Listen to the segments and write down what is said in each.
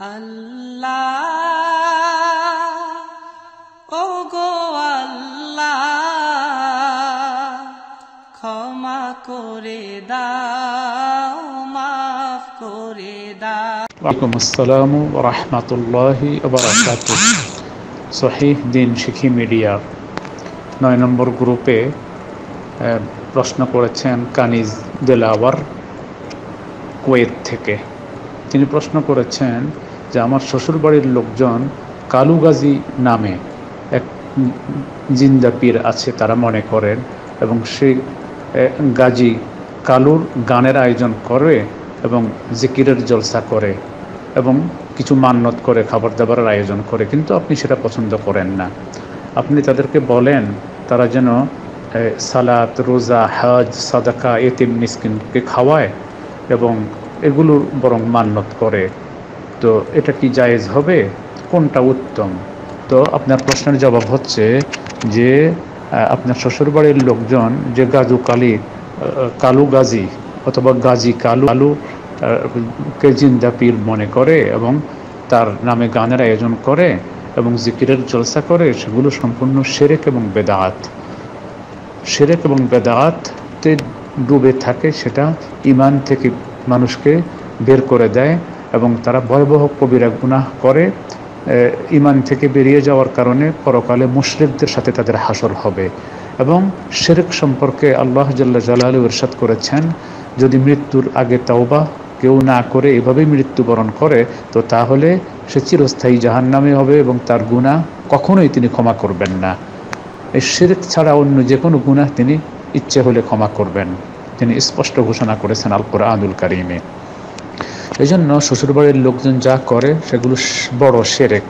আল্লাহ ও গো আল্লাহ, ক্ষমা করে দাও, মাফ করে দাও। ওয়ালাইকুম আসসালাম রহমতুল্লাহি বারাকাত সহিহ দিন শিখি মিডিয়া নয় নম্বর গ্রুপে প্রশ্ন করেছেন কানিজ দেলাওয়ার কুয়েত থেকে। তিনি প্রশ্ন করেছেন যে আমার শ্বশুরবাড়ির লোকজন কালুগাজী নামে এক জিন্দা পীর আছে তারা মনে করেন এবং সেই গাজী কালুর গানের আয়োজন করে এবং জিকিরের জলসা করে এবং কিছু মান্যত করে খাবার দাবারের আয়োজন করে, কিন্তু আপনি সেটা পছন্দ করেন না। আপনি তাদেরকে বলেন, তারা যেন সালাত, রোজা, হজ, সাদাকা, এতিম, মিসকিনকে খাওয়ায় এবং এগুলোর বরং মান্যত করে। তো এটা কি জায়েজ হবে? কোনটা উত্তম? তো আপনার প্রশ্নের জবাব হচ্ছে যে আপনার শ্বশুরবাড়ির লোকজন যে গাজু কালী কালু গাজী অথবা গাজী কালু আহ, কে জিন্দা পীর মনে করে এবং তার নামে গানের আয়োজন করে এবং জিকিরের জলসা করে সেগুলো সম্পূর্ণ সেরেক এবং বেদাত। সেরেক এবং বেদাতে ডুবে থাকে সেটা ইমান থেকে মানুষকে বের করে দেয় এবং তারা ভয়াবহ কবিরা গুনাহ করে ইমান থেকে বেরিয়ে যাওয়ার কারণে পরকালে মুশরিকদের সাথে তাদের হাসর হবে। এবং শেরেক সম্পর্কে আল্লাহ জাল্লা জালালু ইরশাদ করেছেন, যদি মৃত্যুর আগে তাওবা কেউ না করে এভাবেই মৃত্যুবরণ করে, তো তাহলে সে চিরস্থায়ী জাহান্নামে হবে এবং তার গুণা কখনোই তিনি ক্ষমা করবেন না। এই শিরক ছাড়া অন্য যে কোনো গুনাহ তিনি ইচ্ছে হলে ক্ষমা করবেন। তিনি স্পষ্ট ঘোষণা করেছেন আল কোরআনুল কারিমে। এই জন্য শ্বশুরবাড়ির লোকজন যা করে, সেগুলো বড় সেরেক।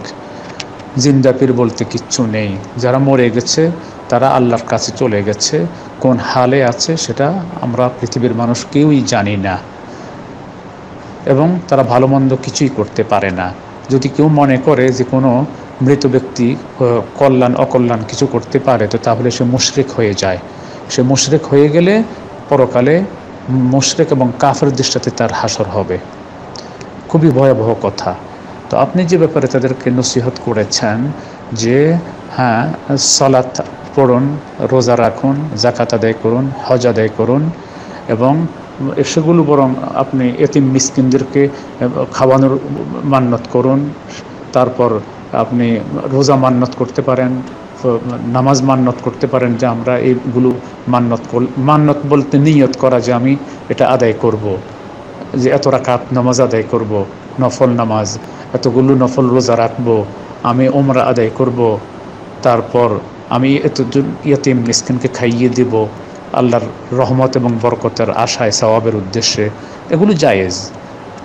জিন্দাপির বলতে কিচ্ছু নেই। যারা মরে গেছে, তারা আল্লাহর কাছে চলে গেছে। কোন হালে আছে, সেটা আমরা পৃথিবীর মানুষ কেউই জানি না। এবং তারা ভালো মন্দ কিছুই করতে পারে না। যদি কেউ মনে করে যে কোনো মৃত ব্যক্তি কল্যাণ, অকল্যাণ কিছু করতে পারে, তো তাহলে সে মুশরিক হয়ে যায়। সে মুশরিক হয়ে গেলে পরকালে মুশরিক এবং কাফের সাথে তার হাসর হবে। খুবই ভয়াবহ কথা। তো আপনি যে ব্যাপারে তাদেরকে নসিহত করেছেন যে হ্যাঁ সলাৎ পড়ুন, রোজা রাখুন জাকাত আদায় করুন, হজ আদায় করুন এবং সেগুলো বরং আপনি এতিম মিসকিনদেরকে খাওয়ানোর মান্যত করুন। তারপর আপনি রোজা মান্যত করতে পারেন। নামাজ মান্যত করতে পারেন যে আমরা এইগুলো মান্যত কর- মান্যত বলতে নিয়ত করা যে আমি এটা আদায় করব। যে এত রাকাত নামাজ আদায় করব, নফল নামাজ, এতগুলো নফল রোজা রাখব, আমি ওমরা আদায় করব, তারপর আমি এতজন ইয়তিম মিসকিনকে খাইয়ে দেব, আল্লাহর রহমত এবং বরকতের আশায়, সওয়াবের উদ্দেশ্যে, এগুলো জায়েজ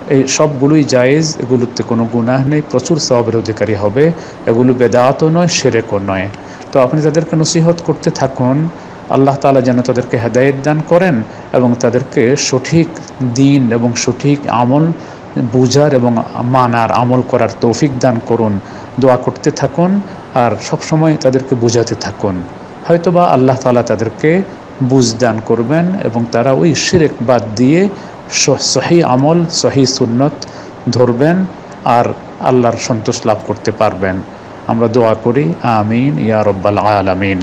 এই সবগুলোই জায়েজ, এগুলোতে কোনো গুনাহ নেই, প্রচুর সওয়াবের অধিকারী হবে, এগুলো বেদাতও নয়, সেরেকও নয়। তো আপনি তাদেরকে নসিহত করতে থাকুন, আল্লাহ তাআলা যেন তাদেরকে হেদায়েত দান করেন এবং তাদেরকে সঠিক দিন এবং সঠিক আমল বুঝার এবং মানার, আমল করার তৌফিক দান করুন। দোয়া করতে থাকুন আর সবসময় তাদেরকে বোঝাতে থাকুন। হয়তোবা আল্লাহ তালা তাদেরকে বুঝ দান করবেন এবং তারা ওই শিরেক বাদ দিয়ে সহি আমল, সহি সুন্নত ধরবেন আর আল্লাহর সন্তোষ লাভ করতে পারবেন। আমরা দোয়া করি, আমিন, ইয়া রব্বাল আলামিন।